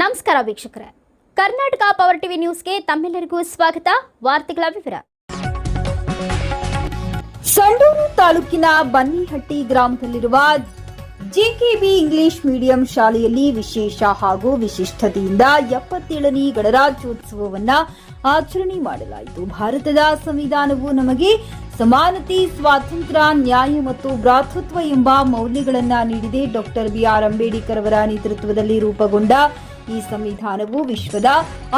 ನಮಸ್ಕಾರ ವೀಕ್ಷಕರೇ. Karnataka power TV ನ್ಯೂಸ್ಗೆ ತಮ್ಮೆಲ್ಲರಿಗೂ ಸ್ವಾಗತ. ವಾರ್ತೆಗಳ ವಿವರ. ಸಂಡೂರು ತಾಲೂಕಿನ ಬನ್ನಿಹಟ್ಟಿ ಗ್ರಾಮದಲ್ಲಿರುವ ಜೆಕೆಬಿ ಇಂಗ್ಲಿಷ್ ಮೀಡಿಯಂ ಶಾಲೆಯಲ್ಲಿ ವಿಶೇಷ ಹಾಗೂ ವಿಶಿಷ್ಟತೆಯಿಂದ ಎಪ್ಪತ್ತೇಳನೇ ಗಣರಾಜ್ಯೋತ್ಸವವನ್ನ ಆಚರಣೆ ಮಾಡಲಾಯಿತು. ಭಾರತದ ಸಂವಿಧಾನವು ನಮಗೆ ಸಮಾನತೆ, ಸ್ವಾತಂತ್ರ್ಯ, ನ್ಯಾಯ ಮತ್ತು ಭ್ರಾತೃತ್ವ ಎಂಬ ಮೌಲ್ಯಗಳನ್ನು ನೀಡಿದೆ. ಡಾಕ್ಟರ್ ಬಿಆರ್ ಅಂಬೇಡ್ಕರ್ ಅವರ ನೇತೃತ್ವದಲ್ಲಿ ರೂಪುಗೊಂಡ ಈ ಸಂವಿಧಾನವು ವಿಶ್ವದ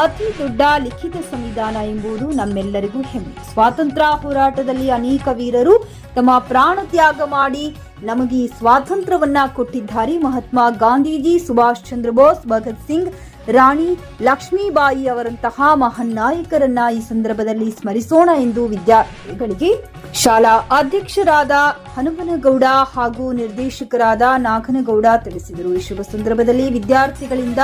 ಅತಿ ದೊಡ್ಡ ಲಿಖಿತ ಸಂವಿಧಾನ ಎಂಬುದು ನಮ್ಮೆಲ್ಲರಿಗೂ ಹೆಮ್ಮೆ. ಸ್ವಾತಂತ್ರ್ಯ ಹೋರಾಟದಲ್ಲಿ ಅನೇಕ ವೀರರು ತಮ್ಮ ಪ್ರಾಣ ತ್ಯಾಗ ಮಾಡಿ ನಮಗೆ ಈ ಸ್ವಾತಂತ್ರ್ಯವನ್ನ ಕೊಟ್ಟಿದ್ದಾರೆ. ಮಹಾತ್ಮ ಗಾಂಧೀಜಿ, ಸುಭಾಷ್ ಚಂದ್ರ ಬೋಸ್, ಭಗತ್ ಸಿಂಗ್, ರಾಣಿ ಲಕ್ಷ್ಮೀಬಾಯಿ ಅವರಂತಹ ಮಹಾನ್ ನಾಯಕರನ್ನ ಈ ಸಂದರ್ಭದಲ್ಲಿ ಸ್ಮರಿಸೋಣ ಎಂದು ವಿದ್ಯಾರ್ಥಿಗಳಿಗೆ ಶಾಲಾ ಅಧ್ಯಕ್ಷರಾದ ಹನುಮನಗೌಡ ಹಾಗೂ ನಿರ್ದೇಶಕರಾದ ನಾಗನಗೌಡ ತಿಳಿಸಿದರು. ಈ ಶುಭ ಸಂದರ್ಭದಲ್ಲಿ ವಿದ್ಯಾರ್ಥಿಗಳಿಂದ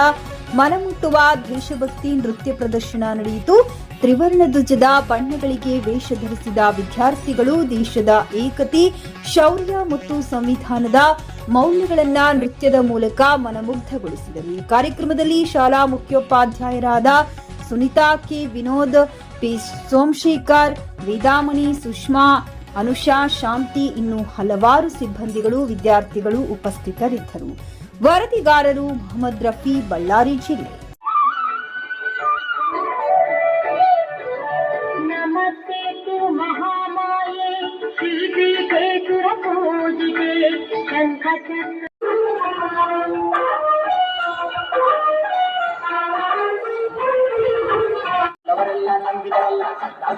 ಮನಮುಟ್ಟುವ ದೇಶಭಕ್ತಿ ನೃತ್ಯ ಪ್ರದರ್ಶನ ನಡೆಯಿತು. ತ್ರಿವರ್ಣ ಧ್ವಜದ ಬಣ್ಣಗಳಿಗೆ ವೇಷ ಧರಿಸಿದ ವಿದ್ಯಾರ್ಥಿಗಳು ದೇಶದ ಏಕತೆ, ಶೌರ್ಯ ಮತ್ತು ಸಂವಿಧಾನದ ಮೌಲ್ಯಗಳನ್ನ ನೃತ್ಯದ ಮೂಲಕ ಮನಮುಗ್ಧಗೊಳಿಸಿದರು. ಈ ಕಾರ್ಯಕ್ರಮದಲ್ಲಿ ಶಾಲಾ ಮುಖ್ಯೋಪಾಧ್ಯಾಯರಾದ ಸುನಿತಾ ಕೆ. ವಿನೋದ್, ಪಿ. ಸೋಮಶೇಖರ್, ವೇದಾಮಣಿ, ಸುಷ್ಮಾ, ಅನುಷಾ, ಶಾಂತಿ ಇನ್ನು ಹಲವಾರು ಸಿಬ್ಬಂದಿಗಳು, ವಿದ್ಯಾರ್ಥಿಗಳು ಉಪಸ್ಥಿತರಿದ್ದರು. ವರದಿಗಾರರು ಮೊಹಮ್ಮದ್ ರಫಿ ಬಳ್ಳಾರಿ ಜಿಲ್ಲೆ ನಮಸ್ತೆ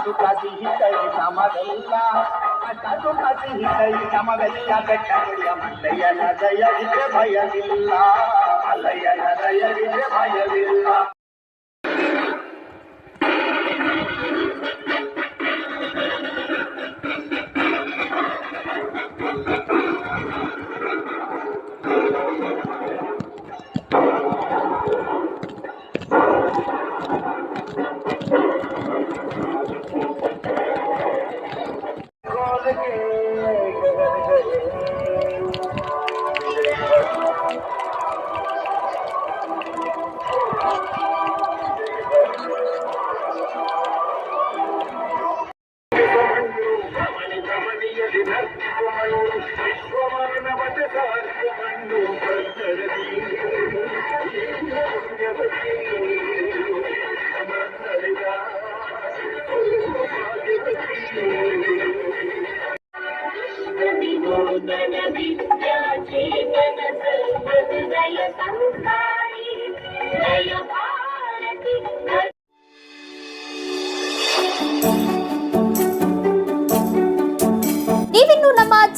ಅದು ಕಾಸಿ ಹಿಟ್ಟೈ ನಮಗೆಲ್ಲ ಅದು ಕಾಸಿ ಹಿಟ್ಟೈ ನಮಗೆಲ್ಲ ಬೆಟ್ಟ ಮುಡಿಯ ಮಲ್ಲಯ್ಯನ ದಯವಿದ್ರೆ ಭಯವಿಲ್ಲ ಮಲ್ಲಯ್ಯನ ದಯವಿದ್ರೆ ಭಯವಿಲ್ಲ